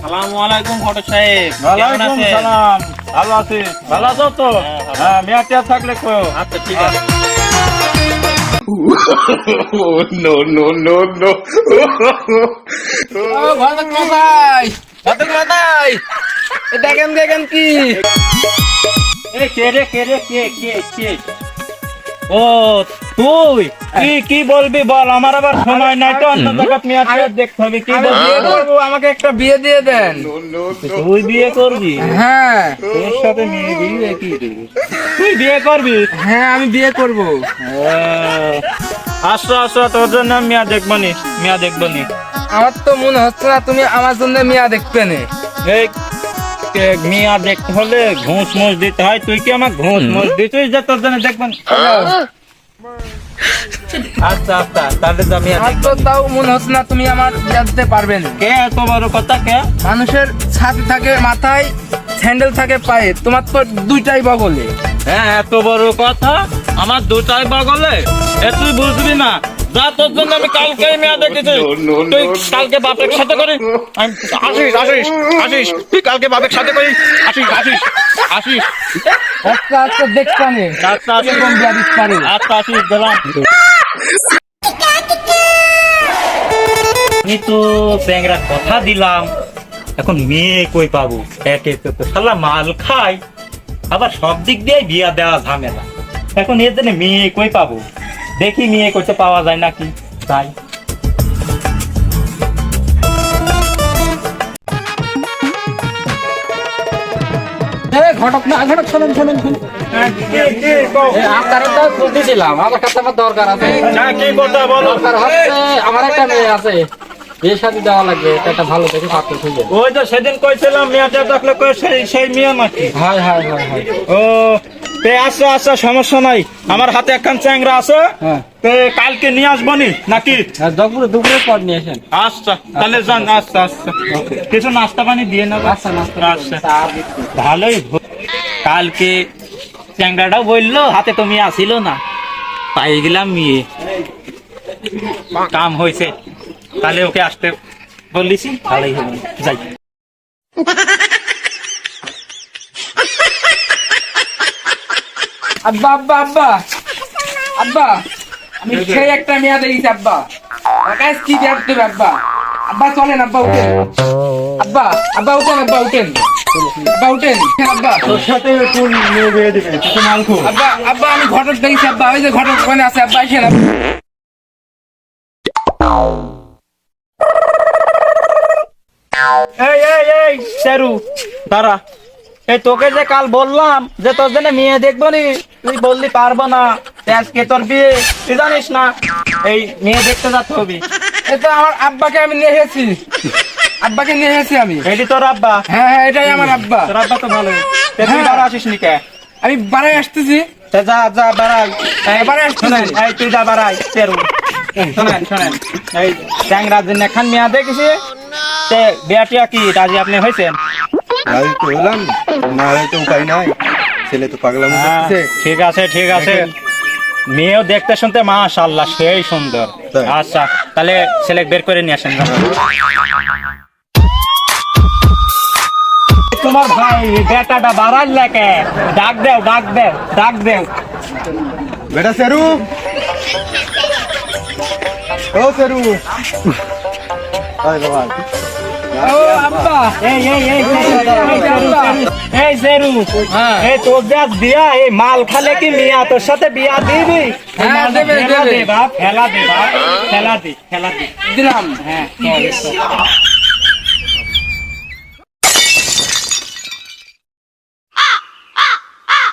সালামু আলাইকুম ঘটক সাহেব। ওয়ালাইকুম সালাম। ভালো আছি। ভালো আছো তো? হ্যাঁ। হ্যাঁ থাকলে কো। আচ্ছা ঠিক আছে। ঘটক মশাই ঘটক মশাই। দেখেন দেখেন কি। এ কে রে কে রে কে কে কে? ও তুই কি কি বলবি বল? আমার আবার সময় নাই তো অন্য জায়গায় দেখতে হবে কি বলবি? আমাকে একটা বিয়ে দিয়ে দেন। তুই বিয়ে করবি? হ্যাঁ। তোর সাথে মেয়ে বিয়ে কি তুই বিয়ে করবি? হ্যাঁ আমি বিয়ে করব। আসো আসো তোর জন্য মেয়া দেখব নি মেয়া দেখব নি। আমার তো মনে হচ্ছে না তুমি আমার জন্য মিয়া দেখবে না। এই মিয়া দেখতে হলে ঘুষ মুষ দিতে হয় তুই কি আমার ঘুষ মুষ দিছিস যে তোর জন্য দেখবেন আচ্ছা আচ্ছা তাহলে আমার তো তাও মনে হচ্ছে না তুমি আমার জানতে পারবেন। কে এত বড় কথা কে? মানুষের ছাতি থাকে মাথায় স্যান্ডেল থাকে পায়ে। তোমার তো দুইটাই বগলে। হ্যাঁ এত বড় কথা? আমার দুটাই বগলে? এ তুই বুঝবি না। যা তোর জন্য আমি কালকে মেয়া দেখেছি তুই কালকে বাপের সাথে করি আসিস আসিস আসিস। তুই কালকে বাপের সাথে করি আসিস আসিস আসিস। আচ্ছা আচ্ছা আচ্ছা আসিস আচ্ছা আসিস গেলাম। আমি তো ব্যাংরা কথা দিলাম। এখন মেয়ে কই পাবো? একে তো শালা মাল খাই আবার সব দিক দিয়ে বিয়া দেওয়া ঝামেলা। এখন এর জন্য মেয়ে কই পাবো? দেখি মেয়ে করতে পাওয়া যায় নাকি? তাই। ঘটক না ঘটক শোনেন শোনেন আপনারা তো বুদ্ধি দিলাম আমার কাছে আমার দরকার আছে। কি কথা বলো। দরকার হচ্ছে আমার একটা মেয়ে আছে বিয়ে শাদি দেওয়া লাগবে একটা ভালো দেখে পাত্র খুঁজে। ওই তো সেদিন কইছিলাম মেয়েটা দেখলে সেই সেই মেয়ে নাকি? হয় হয় হয় হয়। ও তে আসো আসো সমস্যা নাই। আমার হাতে একখান চ্যাংরা আছে। হ্যাঁ। তে কালকে নিয়ে আসব নি? নাকি? দুপুরে দুপুরে পর নিয়ে আসেন। আচ্ছা তাহলে যান আচ্ছা। আচ্ছা কিছু নাস্তা পানি দিয়ে নেব আচ্ছা নাস্তা আচ্ছা। ভালোই কালকে চ্যাংরাটাও বলল হাতে তো মেয়ে আসিল না। পাই গেলাম মেয়ে। কাম হয়েছে। তাহলে ওকে আসতে বলিছি ভালোই হবে। যাই। আব্বা আব্বা আব্বা। আব্বা আমি সেই একটা মেয়ে দেখেছি আব্বা। আকাশ কি দেবে আব্বা। আব্বা চলেন আব্বা উঠেন। আব্বা আব্বা উঠেন আব্বা উঠেন। আব্বা উঠেন আব্বা। তোর সাথে কোন মেয়ে বিয়ে দিবে? তুই তো মালকু আব্বা আব্বা আমি ঘটক দেখেছি আব্বা। ওই যে ঘটক ওখানে আছে আব্বা এই এই এই শেরু দাঁড়া। এই তোকে যে কাল বললাম যে তোর জন্য মেয়ে দেখব নি তুই বললি পারব না। আজকে তোর বিয়ে তুই জানিস না? এই মেয়ে দেখতে যেতে হবে। তো আমার আব্বাকে আমি নিয়ে এসেছি। আব্বাকে নিয়ে এসেছি আমি। এটি তোর আব্বা? হ্যাঁ হ্যাঁ এটাই আমার আব্বা। তোর আব্বা তো ভালো। তুই হ্যাঁ। বাড়া আসিস নি কে? আমি বাড়ায় আসতেছি। তে যা যা বাড়াই। এই, বাড়ায় আসতেছি। শোনেন এই তুই যা বাড়াই শেরু শোনেন শোনেন। এই ট্যাংরার জন্য এখন মেয়া দেখেছি। তে বিয়াটিয়া কি রাজি আপনি হয়েছেন? আমি তো হলাম। না হয়তো উপায় নাই। ছেলে তো পাগলাম হ্যাঁ, ঠিক আছে ঠিক আছে। মেয়েও দেখতে শুনতে মাশাল্লাহ সেই সুন্দর। আচ্ছা তাহলে ছেলে বের করে নিয়ে আসেন। তোমার ভাই বেটাটা বাড়ার লেকে ডাক দেও ডাক দেও ডাক দেও। বেটা সেরু। ও সেরু। আয় বাবা। ও আব্বা এই এই এই এই জেরু, এই জেরু হ্যাঁ। এই তোর যা বিয়া এই মাল খালে কি মিয়া তোর সাথে বিয়া দিবি হ্যাঁ, দেবে, দেবে। বাপ খেলা দে বাপ খেলা দি খেলা দি দিলাম হ্যাঁ চল, চল।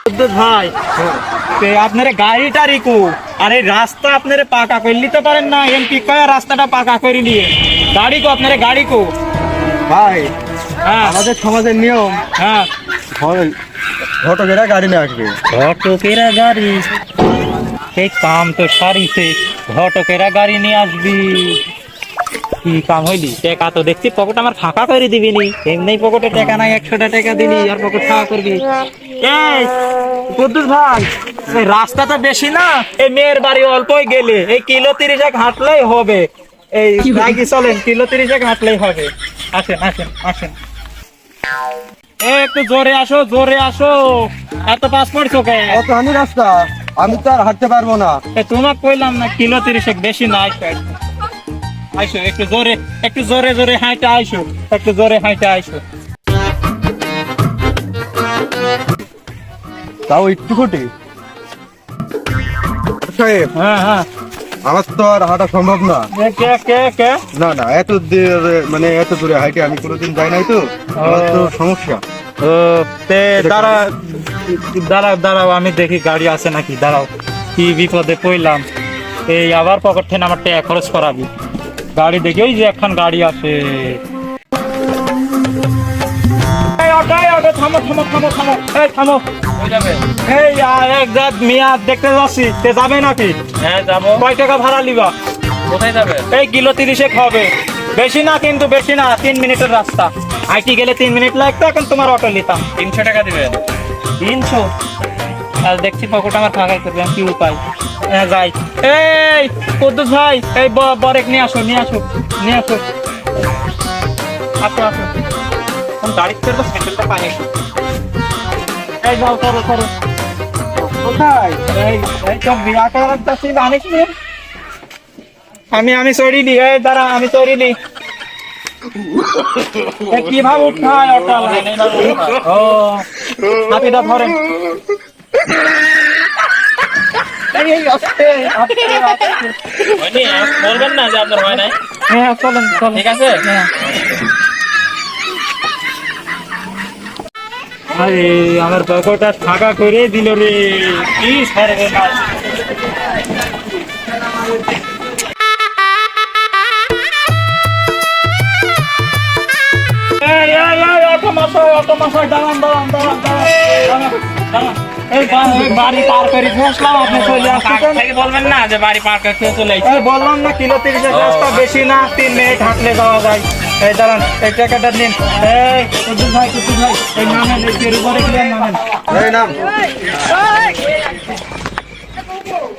বিদ্যুৎ ভাই আপনার গাড়ি টাড়ি কো আর এই রাস্তা আপনার পাকা করে নিতে পারেন না এমপি কয়া রাস্তাটা পাকা করে নিয়ে গাড়ি কো আপনার গাড়ি কো ভাই হ্যাঁ। আমাদের সমাজের নিয়ম হ্যাঁ। ঘটকেরা গাড়ি নিয়ে আসবে। ঘটকেরা গাড়ি এই কাম তো সারিছে ঘটকেরা গাড়ি নিয়ে আসবি। কি কাম হইলি? টাকা তো দেখছি পকেট আমার ফাঁকা করে দিবি নি। এমনি পকেটে টাকা নাই একশোটা টাকা দিলি আর পকেট ফাঁকা করবি। এই কুদ্দুস ভাই এই রাস্তাটা বেশি না এই মেয়ের বাড়ি অল্পই গেলে এই কিলো তিরিশ এক হাঁটলেই হবে। এই রাগি চলেন কিলো তিরিশ এক হাঁটলেই হবে। আসেন আসেন আসেন। একটু জোরে আসো জোরে আসো। এত পাস পড়ছো কে? অত হানি রাস্তা আমি তো আর হাঁটতে পারব না। এ, তোমাকে কইলাম না কিলো তিরিশ বেশি না আইসো একটু জোরে একটু জোরে জোরে হাইটা আইসো একটু জোরে হাইটা আইসো। তাও একটু সাহেব হ্যাঁ হ্যাঁ। আমার তো আর হাঁটা সম্ভব না। না না এত দূরে মানে এত দূরে হাইটে আমি কোনোদিন যাই নাই তো। আমার তো সমস্যা। দাঁড়া দাঁড়াও দাঁড়াও আমি দেখি গাড়ি আছে নাকি দাঁড়াও। কি বিপদে পড়লাম। এই আবার পকেট থেকে আমার টাকা খরচ করাবি। গাড়ি দেখি ওই যে একখান গাড়ি আছে। অটো, থামো থামো থামো থামো। এই থামো। এই এক জাত মিয়া দেখতে যাচ্ছি। তে যাবে নাকি? হ্যাঁ যাব। কয় টাকা ভাড়া লিবা? কোথায় যাবে? এই কিলো তিরিশে খাবে। বেশি না কিন্তু বেশি না তিন মিনিটের রাস্তা। আইটি গেলে তিন মিনিট লাগতো এখন তোমার অটো নিতাম। তিনশো টাকা দিবেন তিনশো? আর দেখছি পকেট আমার ফাঁকাই করবে কি উপায়? হ্যাঁ যাই। এই কুদ্দুস ভাই এই বরেক নিয়ে আসো নিয়ে আসো নিয়ে আসো। আসো আসো। কোন গাড়িতে চড়বো স্যান্ডেলটা একটু। এই যাও করো করো। কোথায়? এই এই তো বিয়া করার তো তুই জানিস আমি আমি চড়িনি এই দাঁড়া আমি চড়িনি এ কীভাবে উঠায় অটো ও হাতিটা বলবেন না যে আপনার হয় নাই। হ্যাঁ চলেন চলেন। ঠিক আছে? হ্যাঁ। আরে আমার পকেটটা ফাঁকা করে দিল রে। কি না বাড়ি পার করে আপনি চলে আসছেন। বলবেন যে বাড়ি পার করতে চলে আইছি। বললাম না কিলো তিরিশের রাস্তা বেশি না তিন মিনিট হাঁটলে যাওয়া যায়। এই দাঁড়ান এই টাকাটা নিন। এই কুদ্দুস ভাই কুদ্দুস ভাই এই নামেন এই পের উপরে ক্লিয়ার নামেন। এই নাম।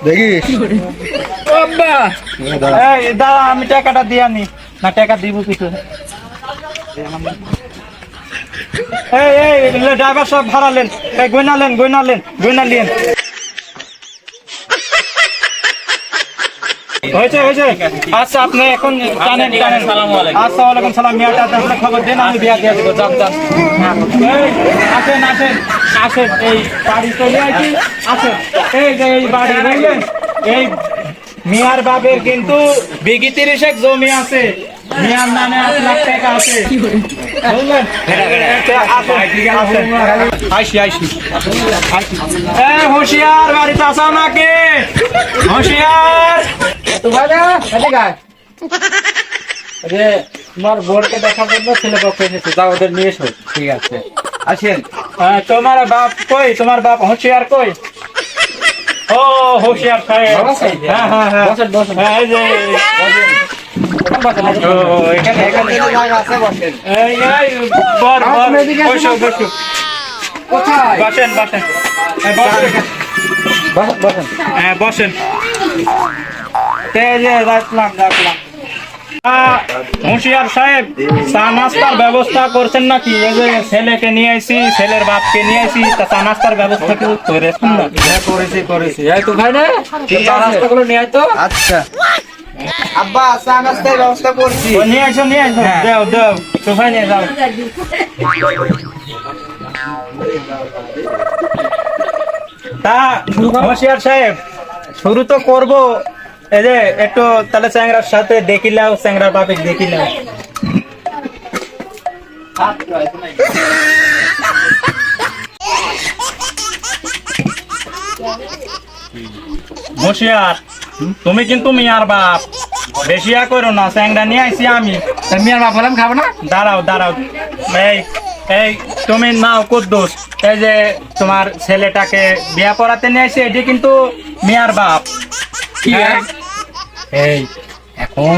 দেখিস ও এই দাঁড়া। এই দাঁড়া আমি টাকাটা দিয়ে আনি। না টাকা দিব কিছু। এই এই ড্রাইভার সব ভাড়ালেন এই গয়নালেন গয়নালেন গয়নালেন হয়েছে হয়েছে। আচ্ছা আপনি এখন জানেন জানেন সালামু আলাইকুম। আচ্ছা ওয়ালাইকুম সালাম। মিয়াটা তাহলে খবর দেন আমি বিয়া দিয়ে দেবো। যান যান। এই, আসেন আসেন আসেন। এই বাড়ি চলে আসি আসেন। এই যে এই বাড়ি বুঝলেন এই মিয়ার বাবের কিন্তু বিঘি তিরিশেক জমি আছে। মিয়ার নামে আট লাখ টাকা আছে। বুঝলেন এটা আসেন, আসেন। আইসি আইসি। হুঁশিয়ার বাড়িতে আসো নাকি? হুঁশিয়ার। তো ভাইরা এদিকে আয়। যে তোমার বোর্ডকে দেখা করব ছেলে পক্ষে এসেছে যাও ওদের নিয়ে এসো। ঠিক আছে। আসেন। হ্যাঁ, তোমার বাপ কই? তোমার বাপ হুঁশিয়ার কই? ও হুঁশিয়ার বাবা হ্যাঁ হ্যাঁ হ্যাঁ। বসেন। হ্যাঁ, রাখলাম রাখলাম হুঁশিয়ার সাহেব চা নাস্তার ব্যবস্থা করছেন নাকি এই যে ছেলেকে নিয়ে আসি ছেলের বাপকে নিয়ে আসি তা চা নাস্তার ব্যবস্থা কি করেছেন না করেছি করেছি এই তো ভাই না আছে নিয়ে আয় তো আচ্ছা আব্বা চা নাস্তার ব্যবস্থা করছি। নিয়ে আসো নিয়ে আসো। হ্যাঁ। দাও দাও। সোফায় নিয়ে যাও। তা হুঁশিয়ার সাহেব শুরু তো করব। এই যে একটু তাহলে চ্যাংরার সাথে দেখিলাও চ্যাংরার বাপে দেখিলাও হুঁশিয়ার তুমি কিন্তু মিয়ার বাপ। বেশিয়া করো না চ্যাংরা নিয়ে আইছি আমি। তা মিয়ার বাপ বললাম খাব না? দাঁড়াও দাঁড়াও। এই এই তুমি নাও কুদ্দুস। এই যে তোমার ছেলেটাকে বিয়া পড়াতে নিয়ে আসে এটি কিন্তু মিয়ার বাপ। কি হ্যাঁ? এই এখন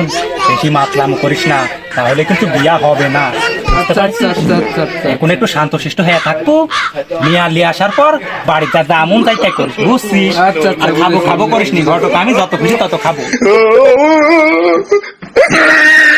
বেশি মাতলাম করিস না তাহলে কিন্তু বিয়া হবে না। আচ্ছা? আচ্ছা আচ্ছা এখন একটু শান্তশিষ্ট হয়ে থাকব মিয়া লিয়ে আসার পর বাড়িতে যা আমন তাই তাই করিস বুঝছিস আর খাব। খাব করিস নি ঘটক আমি যত খুশি তত খাব